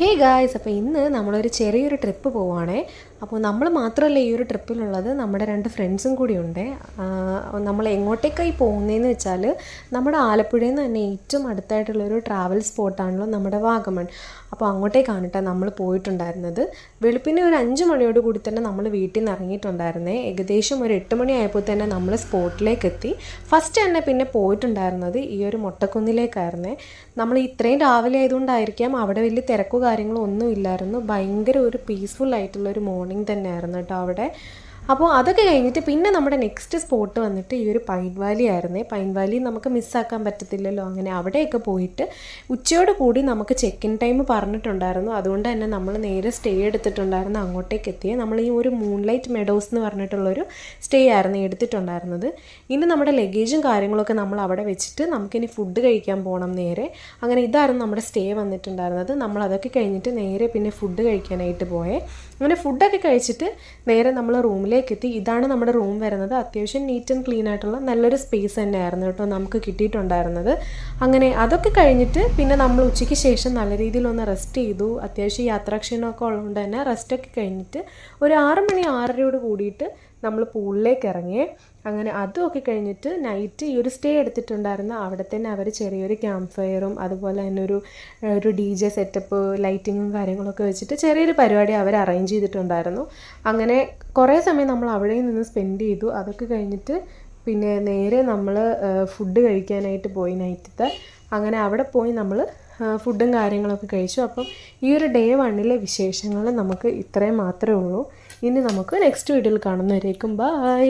Hey guys അപ്പോൾ ഇന്ന് നമ്മളൊരു ചെറിയൊരു ട്രിപ്പ് പോവുകയാണേ അപ്പോൾ നമ്മൾ മാത്രമല്ല ഈ ഒരു ട്രിപ്പിലുള്ളത് നമ്മുടെ രണ്ട് ഫ്രണ്ട്സും കൂടി ഉണ്ട്. നമ്മൾ എങ്ങോട്ടേക്കായി പോകുന്നതെന്ന് വെച്ചാൽ നമ്മുടെ ആലപ്പുഴയിൽ നിന്ന് തന്നെ ഏറ്റവും അടുത്തായിട്ടുള്ളൊരു ട്രാവൽ സ്പോട്ടാണല്ലോ നമ്മുടെ വാഗമൺ. അപ്പോൾ അങ്ങോട്ടേക്കാണ് കേട്ടോ നമ്മൾ പോയിട്ടുണ്ടായിരുന്നത്. വെളുപ്പിന് ഒരു അഞ്ച് മണിയോട് കൂടി തന്നെ നമ്മൾ വീട്ടിൽ നിന്ന് ഇറങ്ങിയിട്ടുണ്ടായിരുന്നേ. ഏകദേശം ഒരു എട്ട് മണിയായപ്പോൾ തന്നെ നമ്മൾ സ്പോട്ടിലേക്ക് എത്തി ഫസ്റ്റ് തന്നെ പിന്നെ പോയിട്ടുണ്ടായിരുന്നത് ഈ ഒരു മൊട്ടക്കുന്നിലേക്കായിരുന്നേ. നമ്മൾ ഇത്രയും രാവിലെ ആയതുകൊണ്ടായിരിക്കാം അവിടെ വലിയ തിരക്കോ കാര്യങ്ങളോ ഒന്നും ഇല്ലായിരുന്നു ഭയങ്കര ഒരു പീസ്ഫുൾ ആയിട്ടുള്ള ഒരു മോർണിംഗ് തന്നെയായിരുന്നു കേട്ടോ അവിടെ. അപ്പോൾ അതൊക്കെ കഴിഞ്ഞിട്ട് പിന്നെ നമ്മുടെ നെക്സ്റ്റ് സ്പോട്ട് വന്നിട്ട് ഈ ഒരു പൈൻ വാലി ആയിരുന്നേ. പൈൻ വാലി നമുക്ക് മിസ്സാക്കാൻ പറ്റത്തില്ലല്ലോ. അങ്ങനെ അവിടെയൊക്കെ പോയിട്ട് ഉച്ചയോട് കൂടി നമുക്ക് ചെക്ക് ഇൻ ടൈം പറഞ്ഞിട്ടുണ്ടായിരുന്നു. അതുകൊണ്ട് തന്നെ നമ്മൾ നേരെ സ്റ്റേ എടുത്തിട്ടുണ്ടായിരുന്നു. അങ്ങോട്ടേക്ക് എത്തിയേ. നമ്മൾ ഈ ഒരു മൂൺലൈറ്റ് മെഡോസ് എന്ന് പറഞ്ഞിട്ടുള്ളൊരു സ്റ്റേ ആയിരുന്നു എടുത്തിട്ടുണ്ടായിരുന്നത്. ഇനി നമ്മുടെ ലഗേജും കാര്യങ്ങളൊക്കെ നമ്മൾ അവിടെ വെച്ചിട്ട് നമുക്കിനി ഫുഡ് കഴിക്കാൻ പോകണം നേരെ. അങ്ങനെ ഇതായിരുന്നു നമ്മുടെ സ്റ്റേ വന്നിട്ടുണ്ടായിരുന്നത്. നമ്മൾ അതൊക്കെ കഴിഞ്ഞിട്ട് നേരെ പിന്നെ ഫുഡ് കഴിക്കാനായിട്ട് പോയേ. അങ്ങനെ ഫുഡൊക്കെ കഴിച്ചിട്ട് നേരെ നമ്മൾ റൂമിലേക്ക് എത്തി ഇതാണ് നമ്മുടെ റൂം വരുന്നത്. അത്യാവശ്യം നീറ്റ് ആൻഡ് ക്ലീൻ ആയിട്ടുള്ള നല്ലൊരു സ്പേസ് തന്നെയായിരുന്നു കേട്ടോ നമുക്ക് കിട്ടിയിട്ടുണ്ടായിരുന്നത്. അങ്ങനെ അതൊക്കെ കഴിഞ്ഞിട്ട് പിന്നെ നമ്മൾ ഉച്ചയ്ക്ക് ശേഷം നല്ല രീതിയിൽ ഒന്ന് റെസ്റ്റ് ചെയ്തു. അത്യാവശ്യം യാത്രാക്ഷീണമൊക്കെ ഉള്ളതുകൊണ്ട് തന്നെ റെസ്റ്റൊക്കെ കഴിഞ്ഞിട്ട് ഒരു ആറ് മണി ആറരയോട് കൂടിയിട്ട് നമ്മൾ പൂളിലേക്ക് ഇറങ്ങി അങ്ങനെ അതുമൊക്കെ കഴിഞ്ഞിട്ട് നൈറ്റ് ഈ ഒരു സ്റ്റേ എടുത്തിട്ടുണ്ടായിരുന്ന അവിടെ തന്നെ അവർ ചെറിയൊരു ക്യാമ്പ് ഫയറും അതുപോലെ തന്നെ ഒരു ഒരു ഡി ജെ സെറ്റപ്പ് ലൈറ്റിങ്ങും കാര്യങ്ങളൊക്കെ വെച്ചിട്ട് ചെറിയൊരു പരിപാടി അവർ അറേഞ്ച് ചെയ്തിട്ടുണ്ടായിരുന്നു. അങ്ങനെ കുറേ സമയം നമ്മൾ അവിടെ നിന്ന് സ്പെൻഡ് ചെയ്തു. അതൊക്കെ കഴിഞ്ഞിട്ട് പിന്നെ നേരെ നമ്മൾ ഫുഡ് കഴിക്കാനായിട്ട് പോയി നൈറ്റത്തെ അങ്ങനെ അവിടെ പോയി നമ്മൾ ഫുഡും കാര്യങ്ങളൊക്കെ കഴിച്ചു. അപ്പം ഈ ഒരു ഡേ വണ്ണിലെ വിശേഷങ്ങൾ നമുക്ക് ഇത്രയും മാത്രമേ ഉള്ളൂ. ഇനി നമുക്ക് നെക്സ്റ്റ് വീഡിയോയിൽ കാണുന്നവരേക്കും ബൈ